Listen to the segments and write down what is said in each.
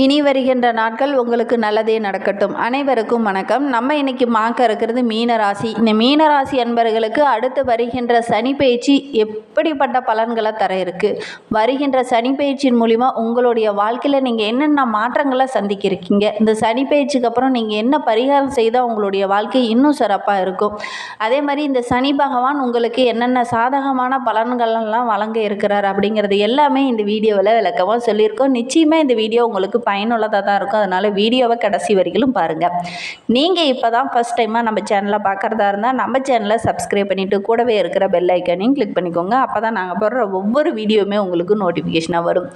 இனி வருகின்ற நாட்கள் உங்களுக்கு நல்லதே நடக்கட்டும். அனைவருக்கும் வணக்கம். நம்ம இன்னைக்கு பார்க்க இருக்கிறது மீனராசி. இந்த மீனராசி அன்பர்களுக்கு அடுத்து வருகின்ற சனி பயிற்சி எப்படிப்பட்ட பலன்களை தர இருக்கு? வருகின்ற சனி பயிற்சியின் மூலிமா உங்களுடைய வாழ்க்கையில் நீங்கள் என்னென்ன மாற்றங்களை சந்திக்கிருக்கீங்க? இந்த சனி பயிற்சிக்கு அப்புறம் நீங்கள் என்ன பரிகாரம் செய்தால் உங்களுடைய வாழ்க்கை இன்னும் சிறப்பாக இருக்கும்? அதே மாதிரி இந்த சனி பகவான் உங்களுக்கு என்னென்ன சாதகமான பலன்களெல்லாம் வழங்க இருக்கிறார் அப்படிங்கிறது எல்லாமே இந்த வீடியோவில் விளக்கமாக சொல்லியிருக்கோம். நிச்சயமாக இந்த வீடியோ உங்களுக்கு பயனுள்ளதாக தான் இருக்கும். அதனால் வீடியோவை கடைசி வரைக்கும் பாருங்கள் நீங்கள் இப்போ தான் ஃபஸ்ட் டைமாக நம்ம சேனலை பார்க்குறதா இருந்தால் நம்ம சேனலை சப்ஸ்கிரைப் பண்ணிவிட்டு கூடவே இருக்கிற பெல் ஐக்கனையும் கிளிக் பண்ணிக்கோங்க. அப்போ தான் நாங்கள் போடுற ஒவ்வொரு வீடியோவுமே உங்களுக்கு நோட்டிஃபிகேஷனாக வரும்.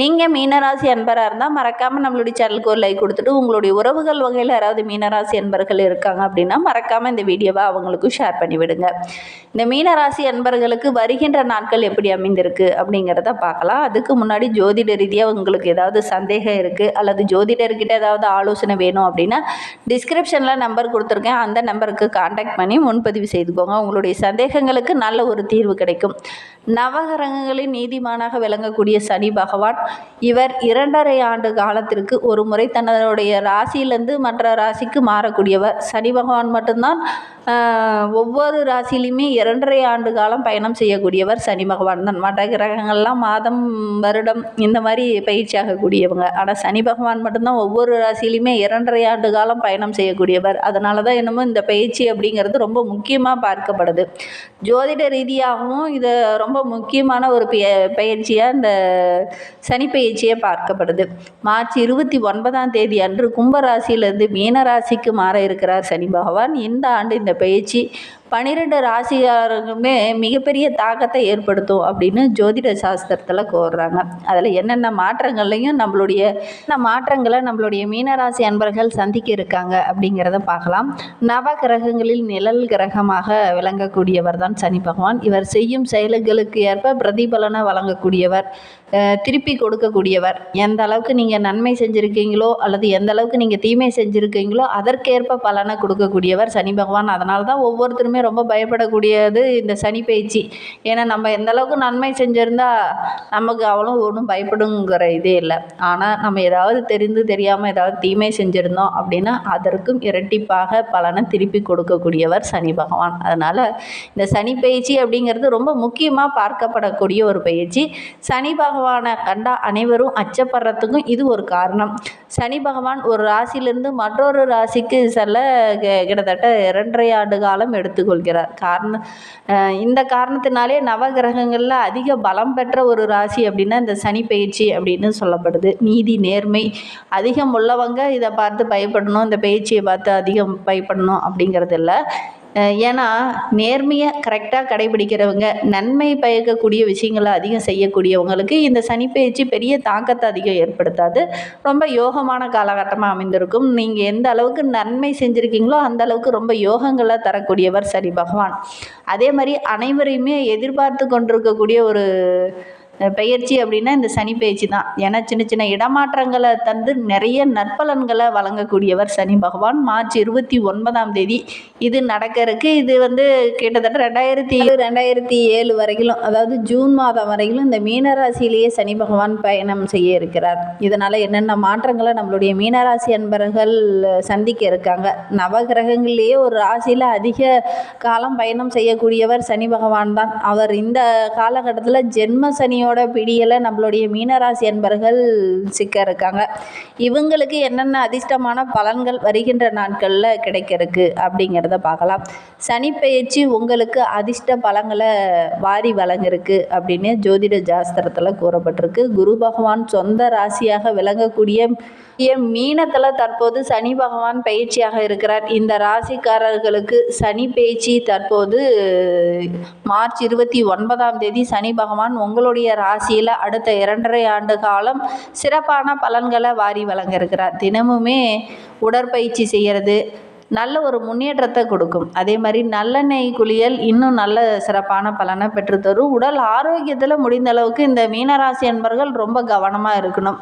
நீங்கள் மீனராசி அன்பராக இருந்தால் மறக்காமல் நம்மளுடைய சேனலுக்கு ஒரு லைக் கொடுத்துட்டு உங்களுடைய உறவுகள் வகையில் யாராவது மீனராசி அன்பர்கள் இருக்காங்க அப்படின்னா மறக்காமல் இந்த வீடியோவை அவங்களுக்கும் ஷேர் பண்ணிவிடுங்க இந்த மீனராசி அன்பர்களுக்கு வருகின்ற நாட்கள் எப்படி அமைந்திருக்கு அப்படிங்கிறத பார்க்கலாம். அதுக்கு முன்னாடி ஜோதிட ரீதியாக உங்களுக்கு ஏதாவது சந்தேகம் இருக்குது அல்லது ஜோதிடர்கிட்ட ஏதாவது ஆலோசனை வேணும் அப்படின்னா டிஸ்கிரிப்ஷனில் நம்பர் கொடுத்துருக்கேன். அந்த நம்பருக்கு காண்டாக்ட் பண்ணி முன்பதிவு செய்துக்கோங்க. உங்களுடைய சந்தேகங்களுக்கு நல்ல ஒரு தீர்வு கிடைக்கும். நவகிரகங்களின் நீதிமானாக விளங்கக்கூடிய சனி பகவான் இவர் இரண்டரை ஆண்டு காலத்திற்கு ஒரு முறை தன்னுடைய ராசியிலிருந்து மற்ற ராசிக்கு மாறக்கூடியவர். சனி பகவான் மட்டும்தான் ஒவ்வொரு ராசிலையுமே இரண்டரை ஆண்டு காலம் பயணம் செய்யக்கூடியவர் சனி பகவான் தான். மற்ற கிரகங்கள்லாம் மாதம் வருடம் இந்த மாதிரி பயிற்சி ஆகக்கூடியவங்க. ஆனால் சனி பகவான் மட்டும்தான் ஒவ்வொரு ராசிலையுமே இரண்டரை ஆண்டு காலம் பயணம் செய்யக்கூடியவர். அதனால தான் என்னமோ இந்த பயிற்சி அப்படிங்கிறது ரொம்ப முக்கியமாக பார்க்கப்படுது. ஜோதிட ரீதியாகவும் இது ரொம்ப முக்கியமான ஒரு பயிற்சியாக இந்த சனி பயிற்சியே பார்க்கப்படுது. மார்ச் இருபத்தி ஒன்பதாம் தேதி அன்று கும்பராசியிலிருந்து மீனராசிக்கு மாற இருக்கிறார் சனி பகவான். இந்த ஆண்டு இந்த பயிற்சி பன்னிரெண்டு ராசிகாரங்களுமே மிகப்பெரிய தாக்கத்தை ஏற்படுத்தும் அப்படின்னு ஜோதிட சாஸ்திரத்தில் கோர்றாங்க. அதில் என்னென்ன மாற்றங்கள்லையும் நம்மளுடைய மாற்றங்களை நம்மளுடைய மீனராசி அன்பர்கள் சந்திக்க இருக்காங்க அப்படிங்கிறத பார்க்கலாம். நவ கிரகங்களில் நிழல் கிரகமாக விளங்கக்கூடியவர் தான் சனி பகவான். இவர் செய்யும் செயல்களுக்கு ஏற்ப பிரதிபலனை வழங்கக்கூடியவர் திருப்பி கொடுக்கக்கூடியவர். எந்த அளவுக்கு நீங்கள் நன்மை செஞ்சுருக்கீங்களோ அல்லது எந்த அளவுக்கு நீங்கள் தீமை செஞ்சுருக்கீங்களோ அதற்கேற்ப பலனை கொடுக்கக்கூடியவர் சனி பகவான். அதனால தான் ஒவ்வொருத்தருமே ரொம்ப பயப்படக்கூடியது இந்த சனி பயிற்சி ஏன்னா நம்ம எந்த அளவுக்கு நன்மை செஞ்சுருந்தா நமக்கு அவ்வளோ ஒன்றும் பயப்படுங்கிற இதே இல்லை. ஆனால் நம்ம ஏதாவது தெரிந்து தெரியாமல் ஏதாவது தீமை செஞ்சுருந்தோம் அப்படின்னா அதற்கும் இரட்டிப்பாக பலனை திருப்பி கொடுக்கக்கூடியவர் சனி பகவான். அதனால் இந்த சனி பயிற்சி அப்படிங்கிறது ரொம்ப முக்கியமாக பார்க்கப்படக்கூடிய ஒரு பயிற்சி சனி பகவானை கண்டா அனைவரும் அச்சப்படுறதுக்கும் இது ஒரு காரணம். சனி பகவான் ஒரு ராசியிலிருந்து மற்றொரு ராசிக்கு செல்ல கிட்டத்தட்ட இரண்டரை ஆண்டு காலம் கொள்கிறார் காரணம் இந்த காரணத்தினாலே நவகிரகங்களில் அதிக பலம் பெற்ற ஒரு ராசி அப்படின்னா இந்த சனி பயிற்சி அப்படின்னு சொல்லப்படுது. நீதி நேர்மை அதிகம் உள்ளவங்க இதை பார்த்து பயப்படணும் இந்த பயிற்சியை பார்த்து அதிகம் பயப்படணும் அப்படிங்கிறது இல்லை ஏன்னா நேர்மையை கரெக்டாக கடைபிடிக்கிறவங்க நன்மை பயக்கக்கூடிய விஷயங்களை அதிகம் செய்யக்கூடியவங்களுக்கு இந்த சனிப்பெயர்ச்சி பெரிய தாக்கத்தை அதிகம் ஏற்படுத்தாது. ரொம்ப யோகமான காலகட்டமாக அமைந்திருக்கும். நீங்கள் எந்த அளவுக்கு நன்மை செஞ்சுருக்கீங்களோ அந்த அளவுக்கு ரொம்ப யோகங்களை தரக்கூடியவர் சனி பகவான். அதே மாதிரி அனைவரையுமே எதிர்பார்த்து கொண்டிருக்கக்கூடிய ஒரு பெயர்ச்சி அப்படின்னா இந்த சனி பயிற்சி தான். ஏன்னா சின்ன சின்ன இடமாற்றங்களை தந்து நிறைய நற்பலன்களை வழங்கக்கூடியவர் சனி பகவான். மார்ச் இருபத்தி ஒன்பதாம் தேதி இது நடக்கிறதுக்கு இது வந்து கிட்டத்தட்ட ரெண்டாயிரத்தி ரெண்டாயிரத்தி ஏழு வரையிலும் அதாவது ஜூன் மாதம் வரையிலும் இந்த மீனராசியிலேயே சனி பகவான் பயணம் செய்ய இருக்கிறார். இதனால் என்னென்ன மாற்றங்களை நம்மளுடைய மீனராசி அன்பர்கள் சந்திக்க இருக்காங்க. நவகிரகங்களிலேயே ஒரு ராசியில் அதிக காலம் பயணம் செய்யக்கூடியவர் சனி பகவான் தான். அவர் இந்த காலகட்டத்தில் ஜென்ம சனியோட பிடியில் நம்மளுடைய மீனராசி அன்பர்கள் சிக்க இருக்காங்க இவங்களுக்கு என்னென்ன அதிர்ஷ்டமான பலன்கள் வருகின்ற நாட்களில் கிடைக்க இருக்கு அப்படிங்கிறத பார்க்கலாம். சனி பயிற்சி உங்களுக்கு அதிர்ஷ்ட பலங்களை வாரி வழங்கிருக்கு அப்படின்னு ஜோதிட ஜாஸ்திரத்தில் கூறப்பட்டிருக்கு. குரு பகவான் சொந்த ராசியாக விளங்கக்கூடிய மீனத்தில் தற்போது சனி பகவான் பயிற்சியாக இருக்கிறார். இந்த ராசிக்காரர்களுக்கு சனி பயிற்சி தற்போது மார்ச் இருபத்தி ஒன்பதாம் தேதி சனி பகவான் உங்களுடைய ராசியில் அடுத்த இரண்டரை ஆண்டு காலம் சிறப்பான பலன்களை வாரி வழங்க இருக்கிறார் தினமுமே உடற்பயிற்சி செய்கிறது நல்ல ஒரு முன்னேற்றத்தை கொடுக்கும். அதே மாதிரி நல்லெண்ணெய் குளியல் இன்னும் நல்ல சிறப்பான பலனை பெற்றுத்தரும். உடல் ஆரோக்கியத்தில் முடிந்த அளவுக்கு இந்த மீனராசி அன்பர்கள் ரொம்ப கவனமாக இருக்கணும்.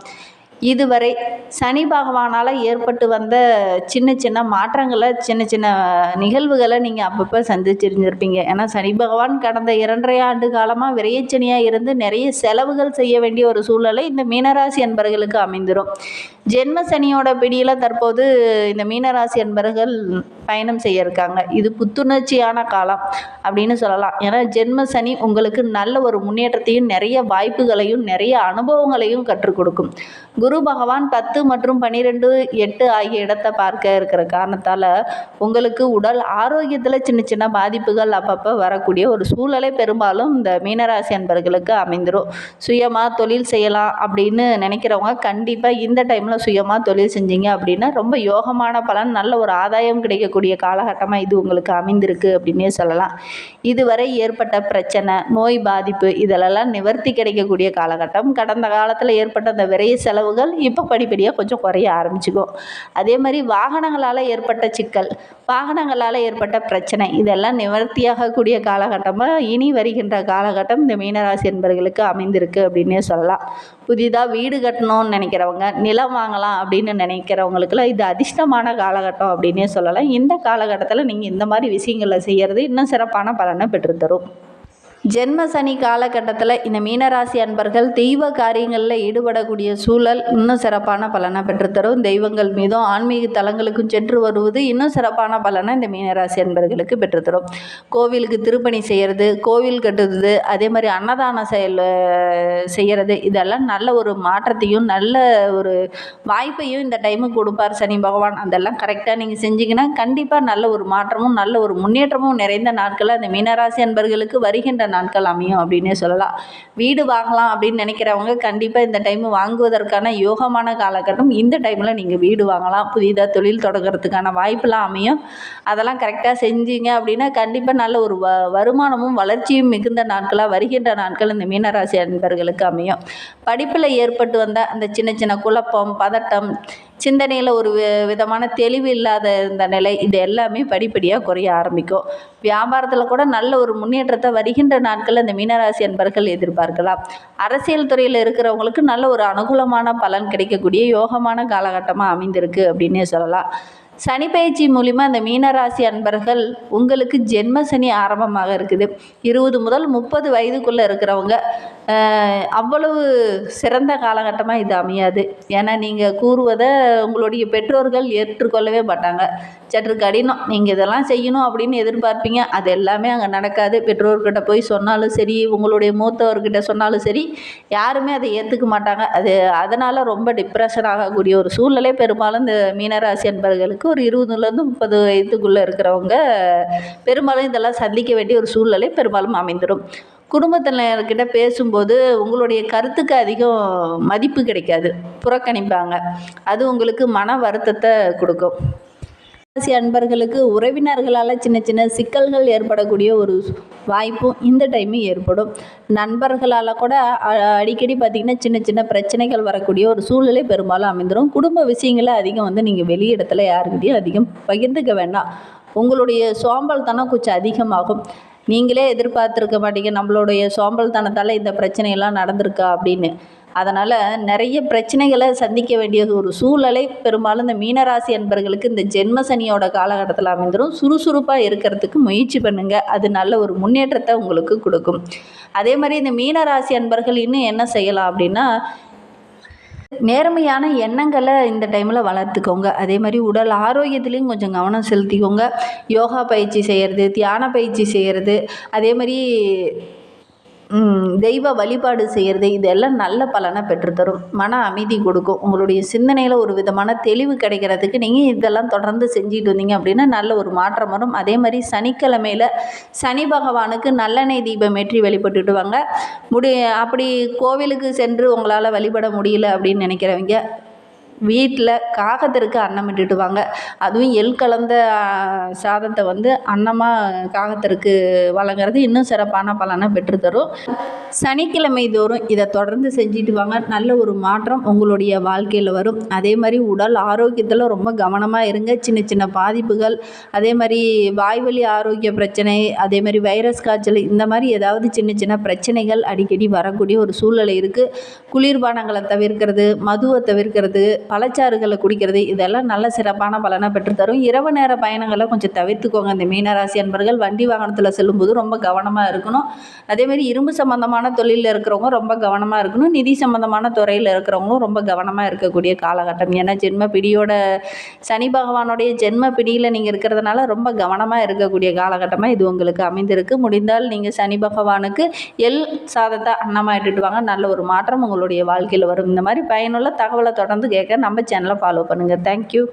இதுவரை சனி பகவானால் ஏற்பட்டு வந்த சின்ன சின்ன மாற்றங்களை சின்ன சின்ன நிகழ்வுகளை நீங்கள் அப்பப்போ சந்திச்சிருந்திருப்பீங்க. ஏன்னா சனி பகவான் கடந்த இரண்டரை ஆண்டு காலமாக விரையச்சனியாக இருந்து நிறைய செலவுகள் செய்ய வேண்டிய ஒரு சூழலை இந்த மீனராசி அன்பர்களுக்கு அமைந்துடும் ஜென்ம சனியோட பிடியில் தற்போது இந்த மீனராசி அன்பர்கள் பயணம் செய்ய இருக்காங்க. இது புத்துணர்ச்சியான காலம் அப்படின்னு சொல்லலாம். ஏன்னா ஜென்ம சனி உங்களுக்கு நல்ல ஒரு முன்னேற்றத்தையும் நிறைய வாய்ப்புகளையும் நிறைய அனுபவங்களையும் கற்றுக் கொடுக்கும். குரு பகவான் பத்து மற்றும் பன்னிரெண்டு எட்டு ஆகிய இடத்தை பார்க்க இருக்கிற காரணத்தால் உங்களுக்கு உடல் ஆரோக்கியத்தில் சின்ன சின்ன பாதிப்புகள் அப்பப்போ வரக்கூடிய ஒரு சூழலை பெரும்பாலும் இந்த மீனராசி அன்பர்களுக்கு அமைந்துடும் சுயமாக தொழில் செய்யலாம் அப்படின்னு நினைக்கிறவங்க கண்டிப்பாக இந்த டைமில் சுயமாக தொழில் செஞ்சீங்க அப்படின்னா ரொம்ப யோகமான பலன் நல்ல ஒரு ஆதாயம் கிடைக்கக்கூடிய காலகட்டமாக இது உங்களுக்கு அமைந்திருக்கு அப்படின்னே சொல்லலாம். இதுவரை ஏற்பட்ட பிரச்சனை நோய் பாதிப்பு இதிலெல்லாம் நிவர்த்தி கிடைக்கக்கூடிய காலகட்டம். கடந்த காலத்தில் ஏற்பட்ட அந்த விரைய செலவுகள் இப்போ படிப்படியாக கொஞ்சம் குறைய ஆரம்பிச்சுக்கும் அதே மாதிரி வாகனங்களால் ஏற்பட்ட சிக்கல் வாகனங்களால் ஏற்பட்ட பிரச்சனை இதெல்லாம் நிவர்த்தியாகக்கூடிய காலகட்டமாக இனி வருகின்ற காலகட்டம் இந்த மீனராசி என்பவர்களுக்கு அமைந்திருக்கு அப்படின்னே சொல்லலாம். புதிதாக வீடு கட்டணும்னு நினைக்கிறவங்க நிலம் வாங்கலாம் அப்படின்னு நினைக்கிறவங்களுக்குலாம் இது அதிர்ஷ்டமான காலகட்டம் அப்படின்னே சொல்லலாம். இந்த காலகட்டத்தில் நீங்கள் இந்த மாதிரி விஷயங்களை செய்கிறது இன்னும் சிறப்பான பலனை பெற்றுத்தரும் ஜென்ம சனி காலகட்டத்தில் இந்த மீனராசி அன்பர்கள் தெய்வ காரியங்களில் ஈடுபடக்கூடிய சூழல் இன்னும் சிறப்பான பலனை பெற்றுத்தரும். தெய்வங்கள் மீதும் ஆன்மீக தலங்களுக்கும் சென்று வருவது இன்னும் சிறப்பான பலனை இந்த மீனராசி அன்பர்களுக்கு பெற்றுத்தரும். கோவிலுக்கு திருப்பணி செய்கிறது கோவில் கட்டுறது அதே மாதிரி அன்னதான செயல் செய்கிறது இதெல்லாம் நல்ல ஒரு மாற்றத்தையும் நல்ல ஒரு வாய்ப்பையும் இந்த டைமுக்கு கொடுப்பார் சனி பகவான். அதெல்லாம் கரெக்டாக நீங்கள் செஞ்சிங்கன்னா கண்டிப்பாக நல்ல ஒரு மாற்றமும் நல்ல ஒரு முன்னேற்றமும் நிறைந்த நாட்களில் அந்த மீனராசி அன்பர்களுக்கு வருகின்ற நாட்கள் அமையும் அப்படின்னே சொல்லலாம். வீடு வாங்கலாம் அப்படின்னு நினைக்கிறவங்க கண்டிப்பாக இந்த டைம் வாங்குவதற்கான யோகமான காலகட்டம் இந்த டைமில் நீங்கள் வீடு வாங்கலாம். புதிதாக தொழில் தொடங்குறதுக்கான வாய்ப்பெல்லாம் அமையும். அதெல்லாம் கரெக்டாக செஞ்சீங்க அப்படின்னா கண்டிப்பாக நல்ல ஒரு வ வருமானமும் வளர்ச்சியும் மிகுந்த நாட்களாக வருகின்ற நாட்கள் இந்த மீனராசி அன்பர்களுக்கு அமையும். படிப்பில் ஏற்பட்டு வந்த அந்த சின்ன சின்ன குழப்பம் பதட்டம் சிந்தனையில் ஒரு விதமான தெளிவு இல்லாத இந்த நிலை இது எல்லாமே படிப்படியாக குறைய ஆரம்பிக்கும். வியாபாரத்தில் கூட நல்ல ஒரு முன்னேற்றத்தை வருகின்ற நாட்களில் அந்த மீனராசி அன்பர்கள் எதிர்பார்க்கலாம். அரசியல் துறையில் இருக்கிறவங்களுக்கு நல்ல ஒரு அனுகூலமான பலன் கிடைக்கக்கூடிய யோகமான காலகட்டமாக அமைந்திருக்கு அப்படின்னே சொல்லலாம். சனி பயிற்சி மூலிமா இந்த மீனராசி அன்பர்கள் உங்களுக்கு ஜென்ம சனி ஆரம்பமாக இருக்குது. இருபது முதல் முப்பது வயதுக்குள்ளே இருக்கிறவங்க அவ்வளவு சிறந்த காலகட்டமாக இது அமையாது. ஏன்னா நீங்கள் கூறுவதை உங்களுடைய பெற்றோர்கள் ஏற்றுக்கொள்ளவே மாட்டாங்க. சற்று கடினம். நீங்கள் இதெல்லாம் செய்யணும் அப்படின்னு எதிர்பார்ப்பீங்க. அது எல்லாமே அங்கே நடக்காது. பெற்றோர்கிட்ட போய் சொன்னாலும் சரி உங்களுடைய மூத்தவர்கிட்ட சொன்னாலும் சரி யாருமே அதை ஏற்றுக்க மாட்டாங்க. அது அதனால் ரொம்ப டிப்ரெஷன் ஆகக்கூடிய ஒரு சூழ்நிலை. பெரும்பாலும் இந்த மீனராசி அன்பர்களுக்கு ஒரு இருபதுலேருந்து முப்பது வயதுக்குள்ளே இருக்கிறவங்க பெரும்பாலும் இதெல்லாம் சந்திக்க வேண்டிய ஒரு சூழ்நிலை பெரும்பாலும் அமைந்துடும் குடும்பத்தினர்கிட்ட பேசும்போது உங்களுடைய கருத்துக்கு அதிகம் மதிப்பு கிடைக்காது. புறக்கணிப்பாங்க. அது உங்களுக்கு மன வருத்தத்தை கொடுக்கும். ராசி அன்பர்களுக்கு உறவினர்களால் சின்ன சின்ன சிக்கல்கள் ஏற்படக்கூடிய ஒரு வாய்ப்பும் இந்த டைமும் ஏற்படும். நண்பர்களால் கூட அடிக்கடி பார்த்திங்கன்னா சின்ன சின்ன பிரச்சனைகள் வரக்கூடிய ஒரு சூழ்நிலை பெரும்பாலும் அமைந்துடும் குடும்ப விஷயங்களை அதிகம் வந்து நீங்கள் வெளியிடத்தில் யாருக்கிட்டையும் அதிகம் பகிர்ந்துக்க வேண்டாம். உங்களுடைய சோம்பல் தனம் கொஞ்சம் அதிகமாகும். நீங்களே எதிர்பார்த்துருக்க மாட்டீங்க நம்மளுடைய சோம்பல் தனத்தால் இந்த பிரச்சனையெல்லாம் நடந்திருக்கா அப்படின்னு. அதனால் நிறைய பிரச்சனைகளை சந்திக்க வேண்டிய ஒரு சூழலை பெரும்பாலும் இந்த மீனராசி அன்பர்களுக்கு இந்த ஜென்ம சனியோட காலகட்டத்தில் அமைந்துடும் சுறுசுறுப்பாக இருக்கிறதுக்கு முயற்சி பண்ணுங்கள் அது நல்ல ஒரு முன்னேற்றத்தை உங்களுக்கு கொடுக்கும். அதே மாதிரி இந்த மீனராசி அன்பர்கள் இன்னும் என்ன செய்யலாம் அப்படின்னா நேர்மையான எண்ணங்களை இந்த டைமில் வளர்த்துக்கோங்க. அதே மாதிரி உடல் ஆரோக்கியத்துலேயும் கொஞ்சம் கவனம் செலுத்திக்கோங்க. யோகா பயிற்சி செய்கிறது தியான பயிற்சி செய்கிறது அதே மாதிரி தெய்வ வழிபாடு செய்கிறது இதெல்லாம் நல்ல பலனை பெற்றுத்தரும். மன அமைதி கொடுக்கும். உங்களுடைய சிந்தனையில் ஒரு விதமான தெளிவு கிடைக்கிறதுக்கு நீங்கள் இதெல்லாம் தொடர்ந்து செஞ்சுட்டு வந்தீங்க அப்படின்னா நல்ல ஒரு மாற்றம் வரும். அதே மாதிரி சனிக்கிழமையில் சனி பகவானுக்கு நல்லெண்ணெய் தீபம் ஏற்றி வழிபட்டுட்டு வாங்க முடி அப்படி கோவிலுக்கு சென்று உங்களால் வழிபட முடியல அப்படின்னு நினைக்கிறவங்க வீட்டில் காகத்திற்கு அன்னம் இட்டுடுவாங்க அதுவும் எள் கலந்த சாதத்தை வந்து அன்னமாக காகத்திற்கு வழங்குறது இன்னும் சிறப்பான பலனை பெற்றுத்தரும். சனிக்கிழமை தோறும் இதை தொடர்ந்து செஞ்சுட்டு வாங்க. நல்ல ஒரு மாற்றம் உங்களுடைய வாழ்க்கையில் வரும். அதே மாதிரி உடல் ஆரோக்கியத்தில் ரொம்ப கவனமாக இருங்க. சின்ன சின்ன பாதிப்புகள் அதே மாதிரி வாய்வழி ஆரோக்கிய பிரச்சனை அதே மாதிரி வைரஸ் காய்ச்சல் இந்த மாதிரி ஏதாவது சின்ன சின்ன பிரச்சனைகள் அடிக்கடி வரக்கூடிய ஒரு சூழ்நிலை இருக்குது குளிர்பானங்களை தவிர்க்கிறது மதுவை தவிர்க்கிறது பழச்சாறுகளை குடிக்கிறது இதெல்லாம் நல்ல சிறப்பான பலனை பெற்றுத்தரும் இரவு நேர பயணங்களை கொஞ்சம் தவிர்த்துக்கோங்க. இந்த மீனராசி அன்பர்கள் வண்டி வாகனத்தில் செல்லும்போது ரொம்ப கவனமாக இருக்கணும். அதே மாதிரி இரும்பு சம்மந்தமாக சம்மந்தமான தொழிலில் இருக்கிறவங்க ரொம்ப கவனமாக இருக்கணும். நிதி சம்மந்தமான துறையில் இருக்கிறவங்களும் ரொம்ப கவனமாக இருக்கக்கூடிய காலகட்டம். ஏன்னா ஜென்ம பிடியோட சனி பகவானுடைய ஜென்ம பிடியில் நீங்கள் இருக்கிறதுனால ரொம்ப கவனமாக இருக்கக்கூடிய காலகட்டமாக இது உங்களுக்கு அமைந்திருக்கு. முடிந்தால் நீங்கள் சனி பகவானுக்கு எல் சாதத்தை அன்னமாக இட்டுட்டு வாங்க. நல்ல ஒரு மாற்றம் உங்களுடைய வாழ்க்கையில் வரும். இந்த மாதிரி பயனுள்ள தகவலை தொடர்ந்து கேட்க நம்ம சேனலை ஃபாலோ பண்ணுங்கள் தேங்க்யூ